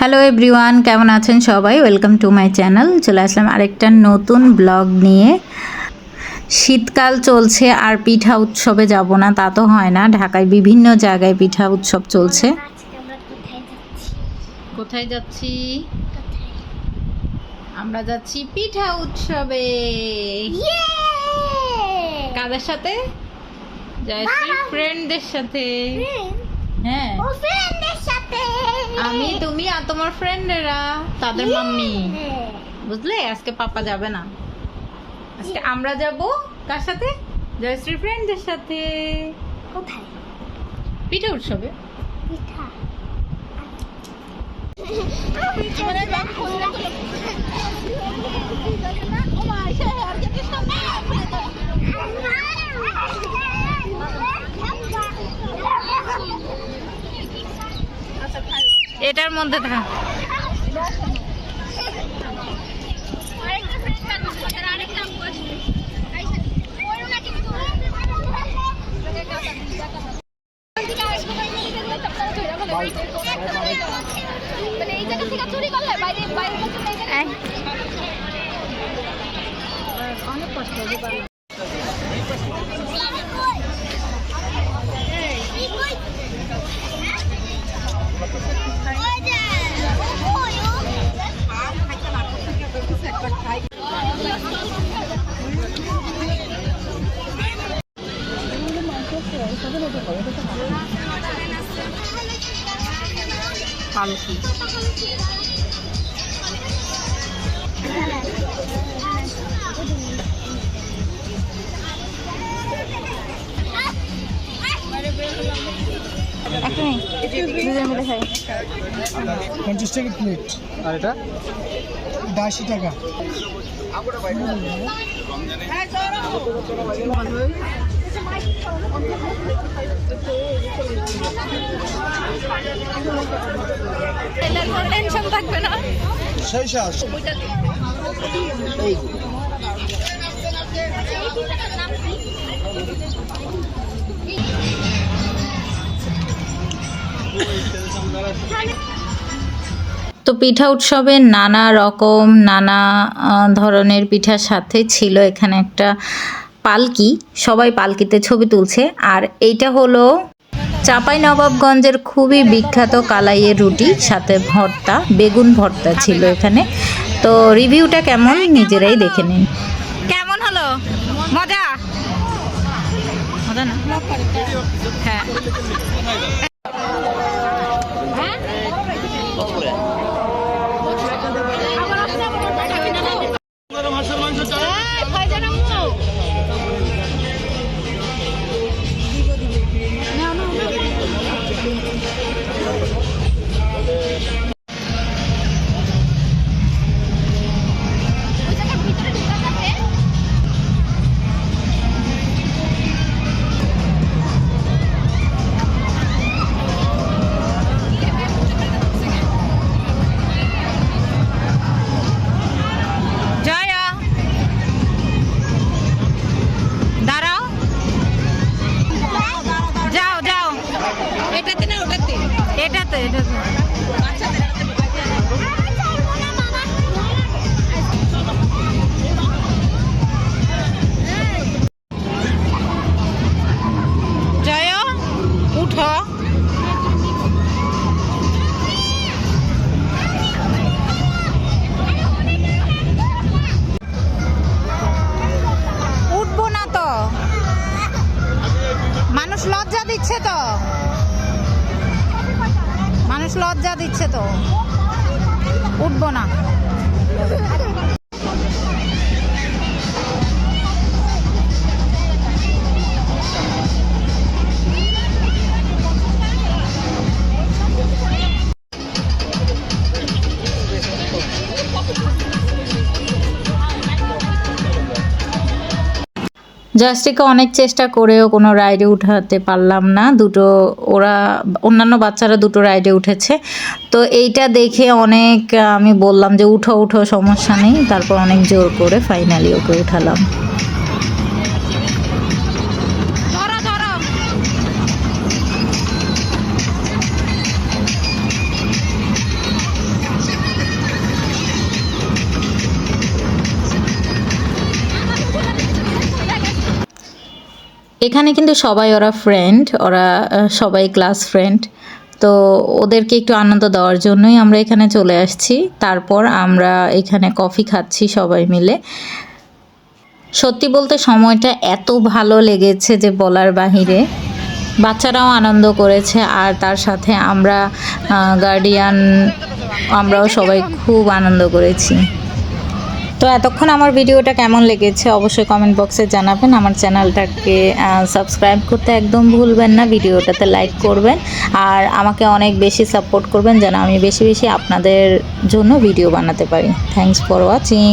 Hello everyone কেমন আছেন সবাই? ওয়েলকাম টু মাই চ্যানেল চলে আসলাম আরেকটা নতুন ব্লগ নিয়ে। শীতকাল চলছে আর পিঠা উৎসবে যাব না তা তো হয় না। ঢাকায় বিভিন্ন জায়গায় পিঠা উৎসব চলছে। কোথায় যাচ্ছি? আমরা যাচ্ছি পিঠা উৎসবে। কাদের সাথে? জয়শ্রী বাবা। ফ্রেন্ডদের সাথে। হ্যাঁ। আমি তুমি আর তোমার ফ্রেন্ডেরা তাদের মাম্মি। বুঝলে? আজকে পাপা যাবে না। আজকে আমরা যাব কার সাথে? জয়শ্রী ফ্রেন্ডদের সাথে। কোথায়? পিঠা উৎসবে। পিঠা। এটার মধ্যে থাক অনেক কষ্ট শান্তি Thank you. পালকি পঞ্চাশ টাকা প্লেট আর এটা? এটা আশি টাকা। টেনশন থাকবে না। সেই শ্বাস তো পিঠা উৎসবে নানা রকম, নানা ধরনের পিঠার সাথে ছিল এখানে একটা পালকি। সবাই পালকিতে ছবি তুলছে। আর এইটা হলো চাপাই নবাবগঞ্জের খুবই বিখ্যাত কালাইয়ের রুটি, সাথে ভর্তা, বেগুন ভর্তা ছিল এখানে। তো রিভিউটা কেমন? নিজেরাই দেখে নিন। কেমন হলো? মজা? মজা না? হ্যাঁ। মানুষ লজ্জা দিচ্ছে তো। উঠবো না। জাস্টিকে অনেক চেষ্টা করেও কোনো রাইডে উঠাতে পারলাম না। দুটো ওরা, অন্যান্য বাচ্চারা দুটো রাইডে উঠেছে। তো এইটা দেখে অনেক, আমি বললাম যে উঠো উঠো, সমস্যা নেই। তারপর অনেক জোর করে ফাইনালি ওকে উঠালাম। এখানে কিন্তু সবাই ওরা ফ্রেন্ড ওরা সবাই ক্লাস ফ্রেন্ড তো ওদেরকে একটু আনন্দ দেওয়ার জন্যই আমরা এখানে চলে আসছি। তারপর আমরা এখানে কফি খাচ্ছি সবাই মিলে। সত্যি বলতে সময়টা এত ভালো লেগেছে যে বলার বাহিরে। বাচ্চারাও আনন্দ করেছে আর তার সাথে আমরা গার্ডিয়ান আমরাও সবাই খুব আনন্দ করেছি। তো এতক্ষণ আমার ভিডিওটা কেমন লেগেছে অবশ্যই কমেন্ট বক্সে জানাবেন। আমার চ্যানেলটাকে সাবস্ক্রাইব করতে একদম ভুলবেন না, ভিডিওটাতে লাইক করবেন। আর আমাকে অনেক বেশি সাপোর্ট করবেন যেন আমি বেশি বেশি আপনাদের জন্য ভিডিও বানাতে পারি। Thanks for watching